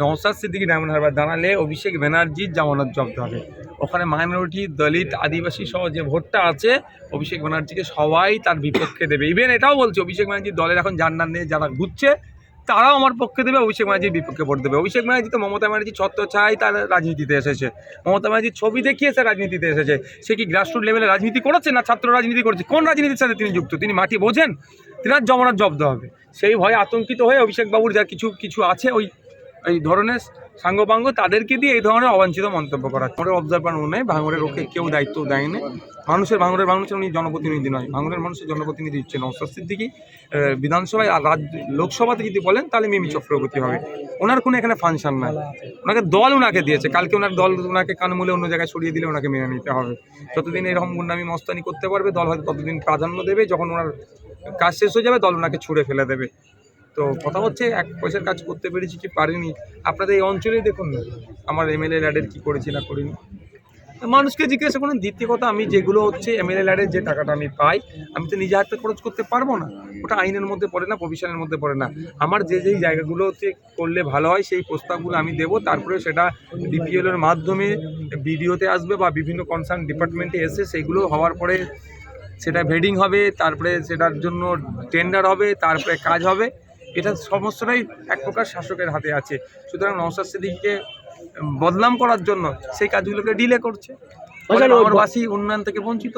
Naushad Siddiqui diamond Harbour দাঁড়ালে অভিষেক ব্যানার্জির জামানত জব্দ হবে। ওখানে মাইনরিটি, দলিত, আদিবাসী সহ যে ভোটটা আছে, অভিষেক ব্যানার্জিকে সবাই তার বিপক্ষে দেবে। ইভেন এটাও বলছে, অভিষেক ব্যানার্জির দলের এখন জান্নার নিয়ে যারা ঘুরছে, তারাও আমার পক্ষে দেবে, অভিষেক ব্যানার্জির বিপক্ষে ভোট দেবে। অভিষেক ব্যানার্জি তো মমতা ব্যানার্জি ছত্র ছাই, তার রাজনীতিতে এসেছে। মমতা ব্যানার্জির ছবি দেখিয়ে সে রাজনীতিতে এসেছে। সে কি গ্রাসরুট লেভেলে রাজনীতি করেছে না ছাত্র রাজনীতি করেছে? কোন রাজনীতির সাথে তিনি যুক্ত? তিনি মাটি বোঝেন তিনার জমানার জব্দ হবে। সেই ভয়ে আতঙ্কিত হয়ে অভিষেক বাবুর যা কিছু কিছু আছে, ওই এই ধরনের সাঙ্গপাঙ্গ তাদেরকে দিয়ে এই ধরনের অবাঞ্ছিত মন্তব্য করা ভাঙড়ের অবজারভার নয় ভাঙড়ের ওকে কেউ দায়িত্ব দেয়নি। মানুষের, ভাঙড়ের মানুষের উনি জনপ্রতিনিধি নয়। ভাঙড়ের মানুষের জনপ্রতিনিধি হচ্ছে নৌসাদ সিদ্দিকি। বিধানসভায় আর রাজ্য লোকসভাতে যদি বলেন, তাহলে মিমি চক্রবর্তী হবে। ওনার কোনো এখানে ফাংশন নাই। ওনাকে দল ওনাকে দিয়েছে। কালকে ওনার দল ওনাকে কানমূলে অন্য জায়গায় সরিয়ে দিলে ওনাকে মেনে নিতে হবে। যতদিন এরকম গুন্ডামি মস্তানি করতে পারবে, দল হয়তো ততদিন প্রাধান্য দেবে। যখন ওনার কাজ শেষ হয়ে যাবে, দল ওনাকে ছুঁড়ে ফেলে দেবে। তো কথা হচ্ছে, এক পয়সার কাজ করতে পেরেছি কি পারিনি। আপনাদের এই অঞ্চলেই দেখুন না আমার এমএলএ ল্যাডের কী করেছি না করিনি। মানুষকে জিজ্ঞাসা করুন, দ্বিতীয় কথা, আমি যেগুলো হচ্ছে এম এমএলএ ল্যাডের যে টাকাটা আমি পাই, আমি তো নিজে হাতে খরচ করতে পারব না। ওটা আইনের মধ্যে পড়ে না, প্রভিশনের মধ্যে পড়ে না। আমার যে যেই জায়গাগুলোতে করলে ভালো হয়, সেই প্রস্তাবগুলো আমি দেবো। তারপরে সেটা ডিপিএল এর মাধ্যমে বিডিওতে আসবে বা বিভিন্ন কনসার্ন ডিপার্টমেন্টে এসে সেগুলো হওয়ার পরে সেটা ভেডিং হবে, তারপরে সেটার জন্য টেন্ডার হবে, তারপরে কাজ হবে। এটা সমস্তটাই এক প্রকার শাসকের হাতে আছে। সুতরাং নওসাদ সিদ্দিকিকে বদনাম করার জন্য সেই কাজগুলোকে ডিলে করছে। আমার বাসী নগরবাসী উন্নয়ন থেকে বঞ্চিত।